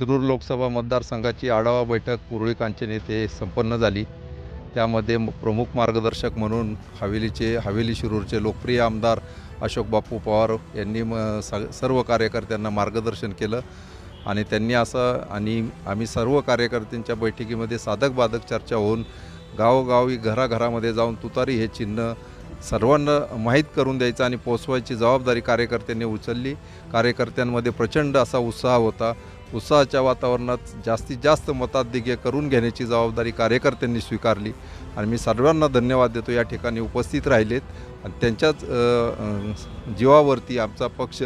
शिरूर लोकसभा मतदारसंघाची आढावा बैठक कुरळीकांचन येथे संपन्न झाली. त्यामध्ये म- प्रमुख मार्गदर्शक म्हणून हवेलीचे हवेली शिरूरचे लोकप्रिय आमदार अशोक बापू पवार यांनी म सर्व कार्यकर्त्यांना मार्गदर्शन केलं. आणि त्यांनी असं आणि आम्ही सर्व कार्यकर्त्यांच्या बैठकीमध्ये साधक बाधक चर्चा होऊन गावोगावी घराघरामध्ये जाऊन तुतारी हे चिन्ह सर्वांना माहीत करून द्यायचं आणि पोचवायची जबाबदारी कार्यकर्त्यांनी उचलली. कार्यकर्त्यांमध्ये प्रचंड असा उत्साह होता. उत्साहाच्या वातावरणात जास्तीत जास्त मताधिक्य करून घेण्याची जबाबदारी कार्यकर्त्यांनी स्वीकारली. आणि मी सर्वांना धन्यवाद देतो. या ठिकाणी उपस्थित राहिलेत. आणि त्यांच्याच जीवावरती आमचा पक्ष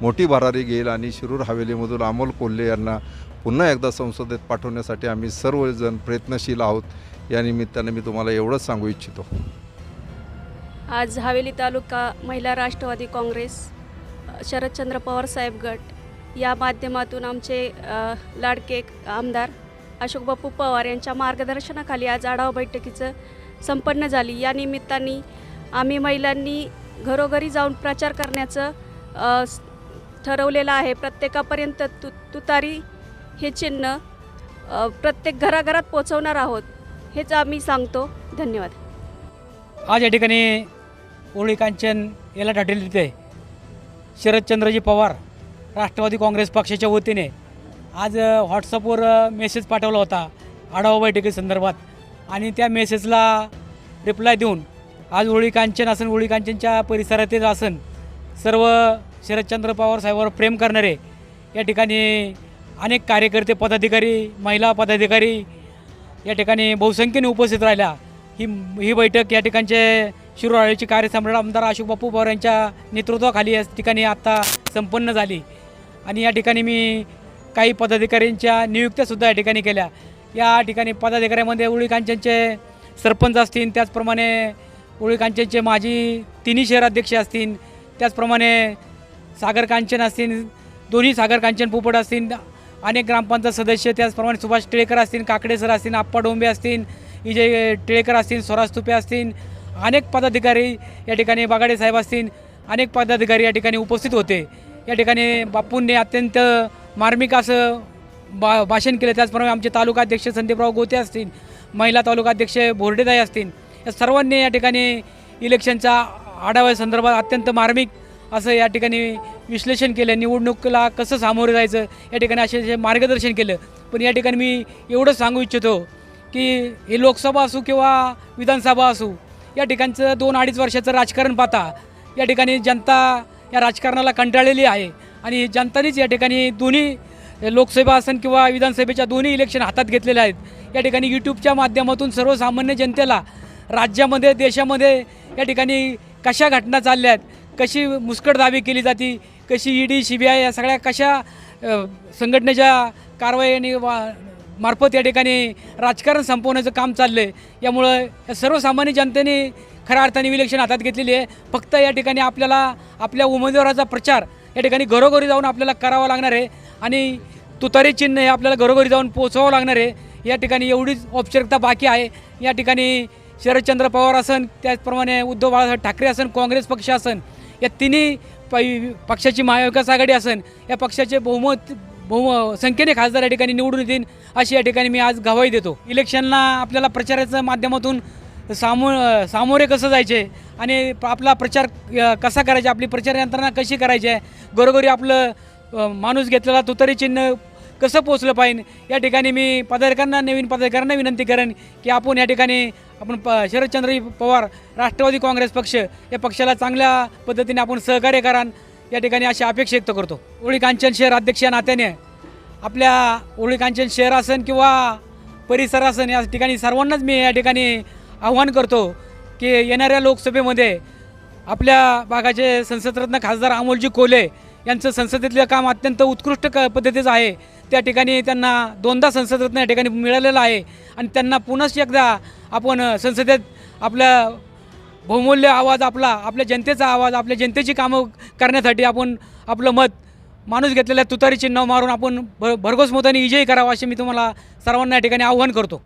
मोठी भरारी घेईल आणि शिरूर हवेलीमधून अमोल कोल्हे यांना पुन्हा एकदा संसदेत पाठवण्यासाठी आम्ही सर्वजण प्रयत्नशील आहोत. या निमित्ताने मी तुम्हाला एवढंच सांगू इच्छितो. आज हवेली तालुका महिला राष्ट्रवादी काँग्रेस शरदचंद्र पवार साहेब गट या माध्यमातून आमचे लाडके आमदार अशोक बापू पवार यांच्या मार्गदर्शनाखाली आज आढावा बैठकीचं संपन्न झाली. या निमित्ताने आम्ही महिलांनी घरोघरी जाऊन प्रचार करण्याचं ठरवलेलं आहे. प्रत्येकापर्यंत तु तुतारी हे चिन्ह प्रत्येक घराघरात पोचवणार आहोत हेच आम्ही सांगतो. धन्यवाद. आज या ठिकाणी उरळी कांचन याला ढाटेल तिथे शरदचंद्रजी पवार राष्ट्रवादी काँग्रेस पक्षाच्या वतीने आज व्हॉट्सअपवर मेसेज पाठवला होता आढावा बैठकीसंदर्भात आणि त्या मेसेजला रिप्लाय देऊन आज होळी कांचन असन उरळी कांचनच्या परिसरातील असन सर्व शरदचंद्र पवार साहेबांवर प्रेम करणारे या ठिकाणी अनेक कार्यकर्ते पदाधिकारी महिला पदाधिकारी या ठिकाणी बहुसंख्येने उपस्थित राहिल्या. ही ही बैठक या ठिकाणचे शिरोळ्याची कार्यसम्राट आमदार अशोक बापू पवार यांच्या नेतृत्वाखाली या ठिकाणी आत्ता संपन्न झाली. आणि या ठिकाणी मी काही पदाधिकाऱ्यांच्या नियुक्त्यासुद्धा या ठिकाणी केल्या. या ठिकाणी पदाधिकाऱ्यामध्ये उळी कांचनचे सरपंच असतील त्याचप्रमाणे उळी कांचनचे माजी तिन्ही शहराध्यक्ष असतील त्याचप्रमाणे सागर कांचन असतील दोन्ही सागर कांचन पोपट असतील अनेक ग्रामपंचायत सदस्य त्याचप्रमाणे सुभाष टिळेकर असतील काकडे सर असतील आप्पा डोंबे असतील विजय टिळेकर असतील स्वराज तुपे असतील अनेक पदाधिकारी या ठिकाणी बागाडे साहेब असतील अनेक पदाधिकारी या ठिकाणी उपस्थित होते. या ठिकाणी बापूंनी अत्यंत मार्मिक असं बा भाषण केलं. त्याचप्रमाणे आमचे तालुकाध्यक्ष संदीपराव गोते असतील महिला तालुकाध्यक्ष बोर्डेदाई असतील या सर्वांनी या ठिकाणी इलेक्शनच्या आढाव्यासंदर्भात अत्यंत मार्मिक असं या ठिकाणी विश्लेषण केलं. निवडणुकीला कसं सामोरं जायचं या ठिकाणी असे मार्गदर्शन केलं. पण या ठिकाणी मी एवढंच सांगू इच्छितो की हे लोकसभा असू किंवा विधानसभा असू या ठिकाणचं दोन अडीच वर्षाचं राजकारण पाहता या ठिकाणी जनता या राजकारणाला कंटाळलेली आहे आणि जनतानेच या ठिकाणी दोन्ही लोकसभा असन किंवा विधानसभेच्या दोन्ही इलेक्शन हातात घेतलेले आहेत. या ठिकाणी यूट्यूबच्या माध्यमातून सर्वसामान्य जनतेला राज्यामध्ये देशामध्ये या ठिकाणी कशा घटना चालल्या आहेत कशी मुस्कटदाबी केली जाती कशी E D C B I या सगळ्या कशा संघटनेच्या कारवाई आणि वा मार्फत या ठिकाणी राजकारण संपवण्याचं काम चाललं आहे यामुळं या सर्वसामान्य जनतेने खऱ्या अर्थाने इलेक्शन हातात घेतलेली आहे. फक्त या ठिकाणी आपल्याला आपल्या उमेदवाराचा प्रचार या ठिकाणी घरोघरी जाऊन आपल्याला करावा लागणार आहे. आणि तुतारी चिन्ह हे आपल्याला घरोघरी जाऊन पोचवावं लागणार आहे. या ठिकाणी एवढीच औपचारिकता बाकी आहे. या ठिकाणी शरदचंद्र पवार असन त्याचप्रमाणे उद्धव बाळासाहेब ठाकरे असन काँग्रेस पक्ष असन या तिन्ही प पक्षाची महाविकास आघाडी असन या पक्षाचे बहुमत बहु संख्येने खासदार या ठिकाणी निवडून येतील अशी या ठिकाणी मी आज गवाही देतो. इलेक्शनला आपल्याला प्रचाराच्या माध्यमातून सामो सामोरे कसं जायचे आणि प- आपला प्रचार कसा करायचा आपली प्रचार यंत्रणा कशी करायची आहे घरोघरी आपलं माणूस घेतलेला तुतरी चिन्ह कसं पोचलं पाहिजे या ठिकाणी मी पदाधिकाऱ्यांना नवीन पदाधिकाऱ्यांना विनंती करेन की आपण या ठिकाणी आपण प शरदचंद्र पवार राष्ट्रवादी काँग्रेस पक्ष या पक्षाला चांगल्या पद्धतीने आपण सहकार्य करान या ठिकाणी अशी अपेक्षा व्यक्त करतो. ओळी कांचन शहर अध्यक्ष या नात्याने आपल्या ओळी कांचन शहर असन किंवा परिसर असन या ठिकाणी सर्वांनाच मी या ठिकाणी आव्हान करतो की येणाऱ्या लोकसभेमध्ये आपल्या भागाचे संसदरत्न खासदार अमोलजी कोले यांचं संसदेतलं काम अत्यंत उत्कृष्ट क पद्धतीचं आहे. त्या ठिकाणी त्यांना दोनदा संसदरत्न या ठिकाणी मिळालेलं आहे आणि त्यांना पुनश्च एकदा आपण संसदेत आपल्या बहुमूल्य आवाज आपला आपल्या जनतेचा आवाज आपल्या जनतेची कामं करण्यासाठी आपण आपलं मत माणूस घेतलेल्या तुतारी चिन्ह मारून आपण भ भरघोस मताने विजयी करावा असे मी तुम्हाला सर्वांना या ठिकाणी आव्हान करतो.